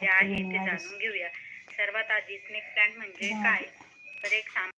फायदे आहेत ते जाणून घेऊया. सर्वात आधी स्नेक प्लांट म्हणजे काय? तर एक साम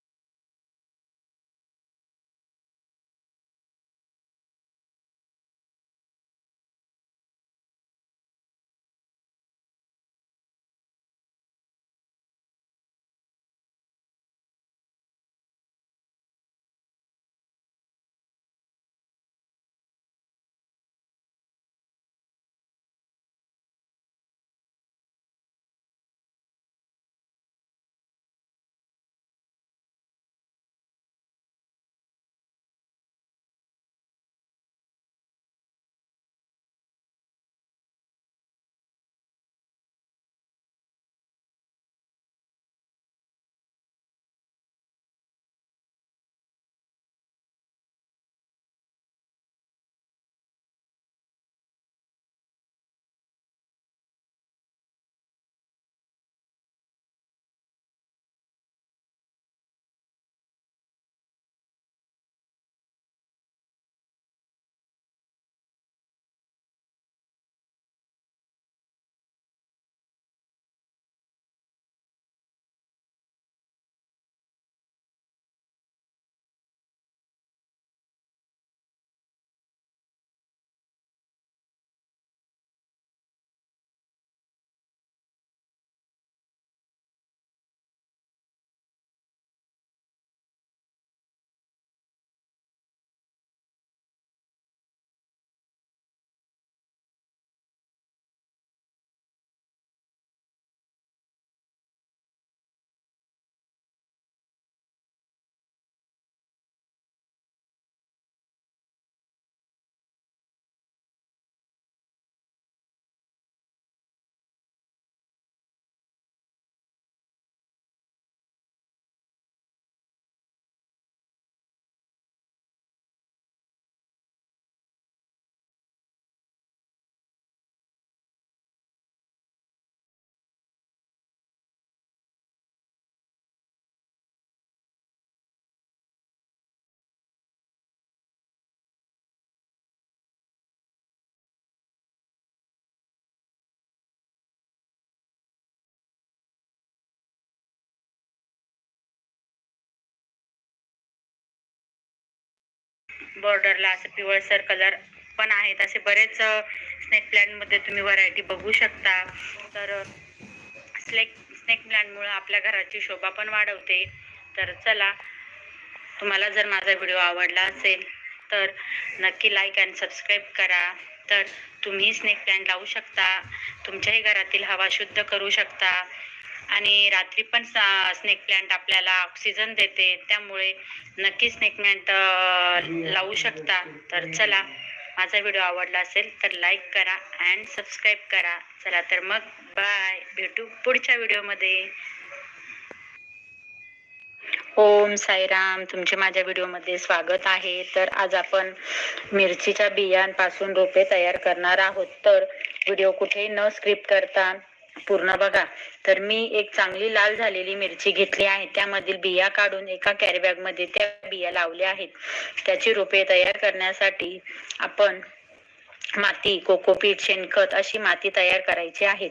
बॉर्डरला असं पिवळसर कलर पण आहेत. असे बरेच स्नेक प्लॅनमध्ये तुम्ही व्हरायटी बघू शकता. तर स्नेक स्नेक प्लॅनमुळं आपल्या घराची शोभा पण वाढवते. तर चला तुम्हाला जर माझा व्हिडिओ आवडला असेल तर नक्की लाईक अँड सबस्क्राईब करा. तर तुम्ही स्नेक प्लॅन लावू शकता. तुमच्याही घरातील हवा शुद्ध करू शकता. आणि रात्री पण स्नेक प्लांट आपल्याला ऑक्सिजन देते. त्यामुळे नक्की स्नेक प्लांट लावू शकता. तर चला माझा व्हिडिओ आवडला असेल तर लाईक करा अँड सबस्क्राईब करा. चला तर मग बाय भेटू पुढच्या व्हिडिओमध्ये ओम साईराम. तुमचे माझ्या व्हिडिओमध्ये स्वागत आहे. तर आज आपण मिरचीच्या बियांपासून रोपे तयार करणार आहोत. तर व्हिडिओ कुठेही न स्क्रिप्ट करता पूर्ण बघा. तर मी एक चांगली लाल झालेली मिरची घेतली आहे. त्यामधील बिया काढून एका कॅरीबॅगमध्ये त्या बिया लावल्या आहेत. त्याची रोपे तयार करण्यासाठी आपण माती कोकोपीट शेणखत अशी माती तयार करायची आहेत.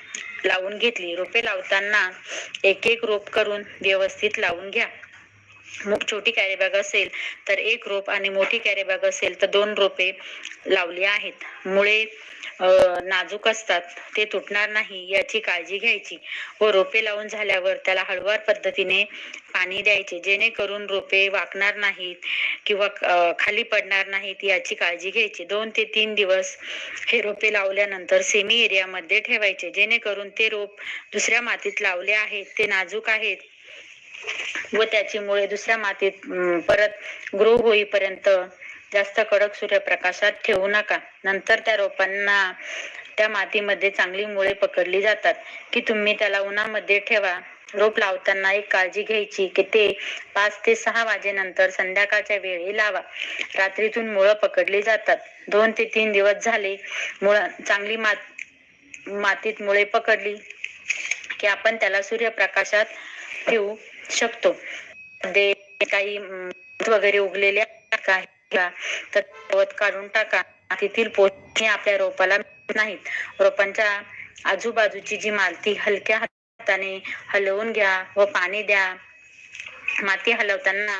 लावून घेतली. रोपे लावताना एक एक रोप करून व्यवस्थित लावून घ्या. मग छोटी कॅरीबॅग असेल तर एक रोप आणि मोठी कॅरीबॅग असेल तर दोन रोपे लावली आहेत. मुळे नाजूक असतात. ते तुटणार नाही याची काळजी घ्यायची व रोपे लावून झाल्यावर त्याला हळवार पद्धतीने पाणी द्यायचे. जेणेकरून रोपे वाकणार नाहीत किंवा खाली पडणार नाहीत याची काळजी घ्यायची. दोन ते तीन दिवस हे रोपे लावल्यानंतर सेमी एरियामध्ये ठेवायचे. जेणेकरून ते रोप दुसऱ्या मातीत लावले आहेत ते नाजूक आहेत व त्याची मुळे दुसऱ्या मातीत परत ग्रो होईपर्यंत जास्त कडक सूर्यप्रकाशात ठेवू नका. नंतर त्या रोपांना त्या मातीमध्ये चांगली मुळे पकडली जातात. की तुम्ही त्याला उन्हामध्ये ठेवा. रोप लावताना एक काळजी घ्यायची की ते पाच ते सहा वाजेनंतर संध्याकाळच्या वेळी लावा. रात्रीतून मुळं पकडली जातात. दोन ते तीन दिवस झाले मुळ चांगली मात मातीत मुळे पकडली की आपण त्याला सूर्यप्रकाशात ठेवू शकतो. काही वगैरे उगलेल्या काही तर गवत काढून टाका. तेथील पोषणे आपल्या रोपाला मिळत नाहीत. रोपांच्या आजूबाजूची जी माती हलक्या हाताने हलवून घ्या व पाणी द्या. माती हलवताना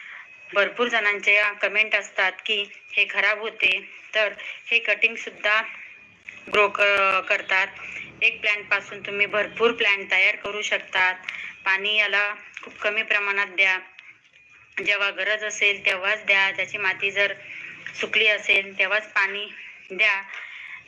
भरपूर जणांचे कमेंट असतात की हे खराब होते. तर हे कटिंग सुद्धा ग्रो करतात. एक प्लॅनपासून तुम्ही भरपूर प्लॅन तयार करू शकतात. पाणी याला खूप कमी प्रमाणात द्या. जेव्हा गरज असेल तेव्हाच द्या. त्याची माती जर सुकली असेल तेव्हाच पाणी द्या.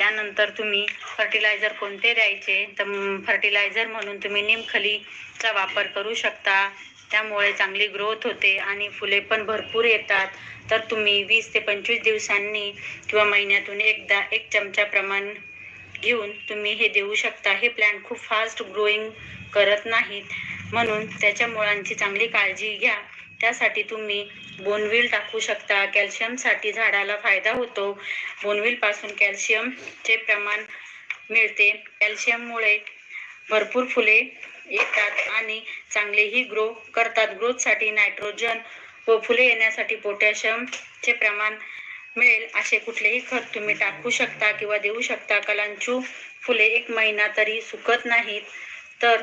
त्यानंतर तुम्ही फर्टिलायझर कोणते द्यायचे? तर फर्टिलायझर म्हणून तुम्ही निमखलीचा वापर करू शकता. त्यामुळे चांगली ग्रोथ होते आणि फुले पण भरपूर येतात. तर तुम्ही वीस ते पंचवीस दिवसांनी किंवा महिन्यातून एकदा एक चमचा प्रमाण घेऊन तुम्ही हे देऊ शकता. हे प्लॅन खूप फास्ट ग्रोईंग करत नाहीत. म्हणून त्याच्या मुळांची चांगली काळजी घ्या. त्यासाठी तुम्ही बोनविल टाकू शकता. कॅल्शियमसाठी झाडाला फायदा होतो. बोनविलपासून कॅल्शियमचे प्रमाण मिळते. कॅल्शियममुळे भरपूर फुले येतात आणि चांगलेही ग्रो करतात. ग्रोथसाठी नायट्रोजन व फुले येण्यासाठी पोटॅशियमचे प्रमाण मिळेल. असे कुठलेही खत तुम्ही टाकू शकता किंवा देऊ शकता. कलांचू फुले एक महिना तरी सुकत नाहीत. तर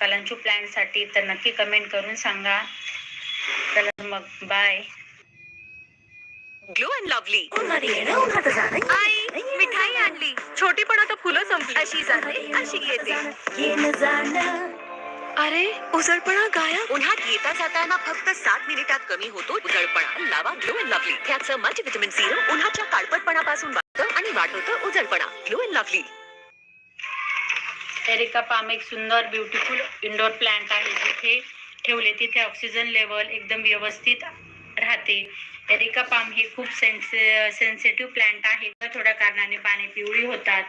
कलांचू प्लॅनसाठी तर नक्की कमेंट करून सांगा. चला मग बाय ग्लो अँड लवली आई मिठाई आणली. छोटी पण आता फुलं संपली. अशी जाते अशी येते. अरे उजळपणा गायब? उन्हात येता जाताना फक्त सात मिनिटात कमी होतो उजळपणा लावा ग्लो अँड लवली ह्याचं मल्टी व्हिटॅमिन सिरम उन्हाच्या काळपटपणापासून वाचतं आणि वाढवतं उजळपणा Glow and Lovely areca palm एक सुंदर ब्युटिफुल इंडोर प्लांट आहे. जिथे ठेवले तिथे ऑक्सिजन लेवल एकदम व्यवस्थित राहते. एरिका पाम हे खूप सेन्से सेन्सिटिव्ह प्लांट आहे. थोड्या कारणाने पाने पिवळी होतात.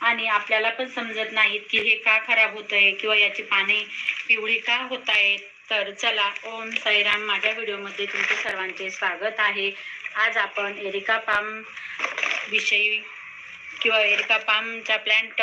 आणि आपल्याला पण समजत नाहीत की हे का खराब होत आहे किंवा याची पाने पिवळी का होत आहेत तर चला ओम साईराम माझ्या व्हिडिओमध्ये तुमचे सर्वांचे स्वागत आहे. आज आपण एरिका पाम विषयी किंवा एरिका पामच्या प्लांट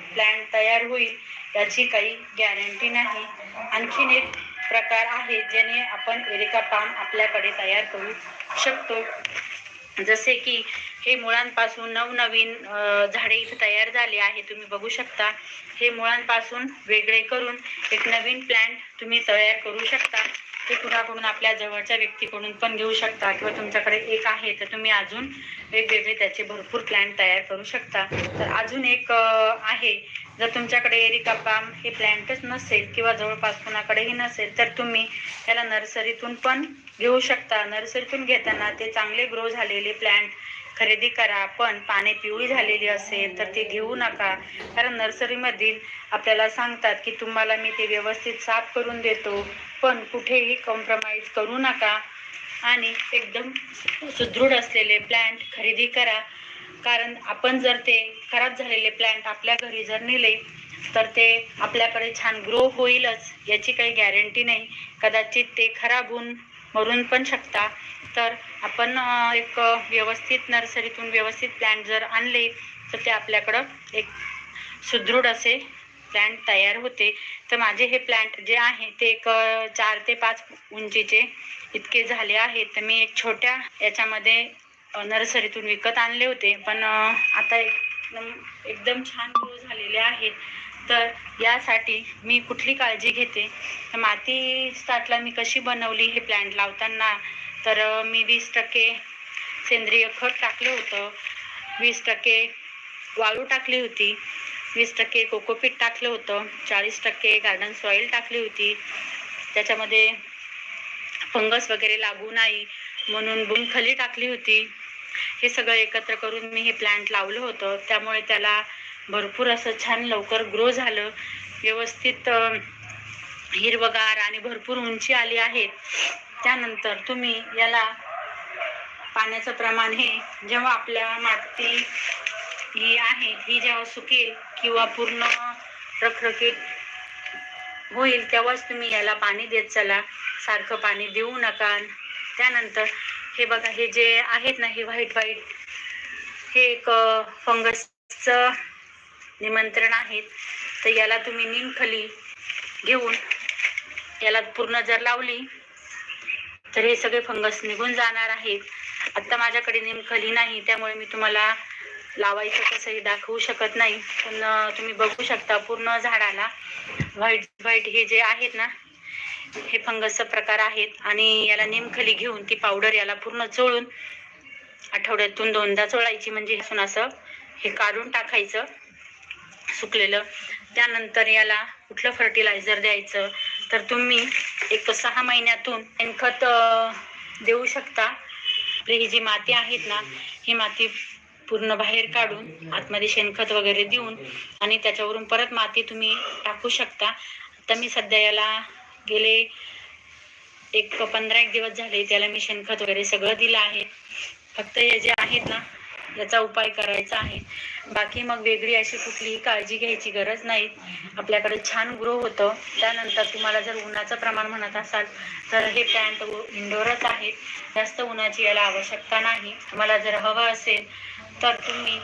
प्लॅन तयार होईल याची काही गॅरंटी नाही. आणखीन एक प्रकार आहे ज्याने आपण एरिका पाम आपल्याकडे तयार करू शकतो. जसे की हे मुळांपासून नवनवीन झाडे इथे तयार झाले आहे तुम्ही बघू शकता. हे मुळांपासून वेगळे करून एक नवीन प्लांट तुम्ही तयार करू शकता. ते कुणाकडून आपल्या जवळच्या व्यक्तीकडून पण घेऊ शकता किंवा तुमच्याकडे एक आहे तर तुम्ही अजून वेगवेगळे त्याचे भरपूर प्लॅन्ट तयार करू शकता. तर अजून एक आहे. जर तुमच्याकडे एरिका पाम हे प्लॅन्टच नसेल किंवा जवळपास कुणाकडेही नसेल तर तुम्ही त्याला नर्सरीतून पण घेऊ शकता. नर्सरीतून घेताना ते चांगले ग्रो झालेले प्लॅन्ट खरेदी करा. पण पाने पिवळी झालेली असेल तर ते घेऊ नका. कारण नर्सरीमधील आपल्याला सांगतात की तुम्हाला मी ते व्यवस्थित साफ करून देतो. पण कुठेही कॉम्प्रोमाइज करू नका. आणि एकदम सुदृढ असलेले प्लॅन्ट खरेदी करा. कारण आपण जर ते खराब झालेले प्लॅन्ट आपल्या घरी जर नेले तर ते आपल्याकडे छान ग्रो होईलच याची काही गॅरंटी नाही. कदाचित ते खराब होऊन मरून पण शकता. तर आपण एक व्यवस्थित नर्सरीतून व्यवस्थित प्लॅन्ट जर आणले तर ते आपल्याकडं एक सुदृढ असे प्लॅन्ट तयार होते. तर माझे हे प्लॅन्ट जे आहे ते एक चार ते पाच उंचीचे इतके झाले आहेत. तर मी एक छोट्या याच्यामध्ये नर्सरीतून विकत आणले होते. पण आता एकदम एकदम छान ग्रो झालेले आहेत तर यासाठी मी कुठली काळजी घेते? तर माती स्टार्टला मी कशी बनवली हे प्लॅन्ट लावताना? तर मी वीस टक्के सेंद्रिय खत टाकलं होतं. वीस टक्के वाळू टाकली होती. वीस टक्के कोकोपीट टाकलं होतं चाळीस टक्के गार्डन सॉईल टाकली होती. त्याच्यामध्ये फंगस वगैरे लागू नाही म्हणून बुमखली टाकली होती. हे सगळं एकत्र करून मी हे प्लांट लावलं होतं. त्यामुळे त्याला भरपूर असं छान लवकर ग्रो झालं. व्यवस्थित हिरवगार आणि भरपूर उंची आली आहे. त्यानंतर तुम्ही याला पाण्याचं प्रमाण हे जेव्हा आपल्या माती ही आहे ही जेव्हा सुकेल किंवा पूर्ण रखरखीत होईल तेव्हाच तुम्ही याला पाणी देत चला. सारखं पाणी देऊ नका. त्यानंतर हे बघा हे जे आहेत ना हे व्हाईट व्हाईट हे एक फंगसचं निमंत्रण आहेत तर याला तुम्ही निमखली घेऊन याला पूर्ण जर लावली तर हे सगळे फंगस निघून जाणार आहेत. आता माझ्याकडे निमखली नाही त्यामुळे मी तुम्हाला लावायचं कसंही दाखवू शकत नाही. पण तुम्ही बघू शकता पूर्ण झाडाला व्हाईट व्हाईट हे जे आहेत ना हे फंगसचा प्रकार आहेत. आणि याला निमखली घेऊन ती पावडर याला पूर्ण चोळून आठवड्यातून दोनदा चोळायची. म्हणजे असून असं हे काढून टाकायचं सुकलेलं. त्यानंतर याला कुठलं फर्टिलायझर द्यायचं? तर तुम्ही एक सहा महिन्यातून शेणखत देऊ शकता. ही जी माती आहेत ना ही माती पूर्ण बाहेर काढून आतमध्ये शेणखत वगैरे देऊन आणि त्याच्यावरून परत माती तुम्ही टाकू शकता. आता मी सध्या याला गेले एक पंधरा एक दिवस झाले त्याला मी शेणखत वगैरे सगळं दिलं आहे. फक्त हे जे आहेत ना याचा उपाय करायचा आहे. बाकी मग वेगळी अशी कुठलीही काळजी घ्यायची गरज नाही. आपल्याकडे छान ग्रो होतं. त्यानंतर तुम्हाला जर उन्हाचं प्रमाण म्हणत असाल तर हे प्लॅन्ट इंडोरच आहे जास्त उन्हाची याला आवश्यकता नाही. तुम्हाला जर हवं असेल तर तुम्ही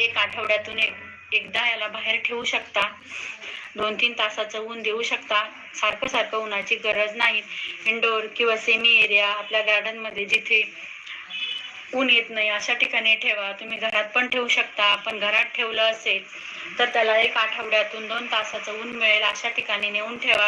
एक आठवड्यातून एक एकदा याला बाहेर ठेवू शकता. दोन तीन तासाचं ऊन देऊ शकता. सारखं सारखं उन्हाची गरज नाही. इंडोर किंवा सेमी एरिया आपल्या गार्डनमध्ये जिथे ऊन येत नाही अशा ठिकाणी ठेवा. तुम्ही घरात पण ठेवू शकता. आपण घरात ठेवलं असेल तर त्याला एक आठवड्यातून दोन तासाचं ऊन मिळेल. अशा ठिकाणी नेऊन ठेवा.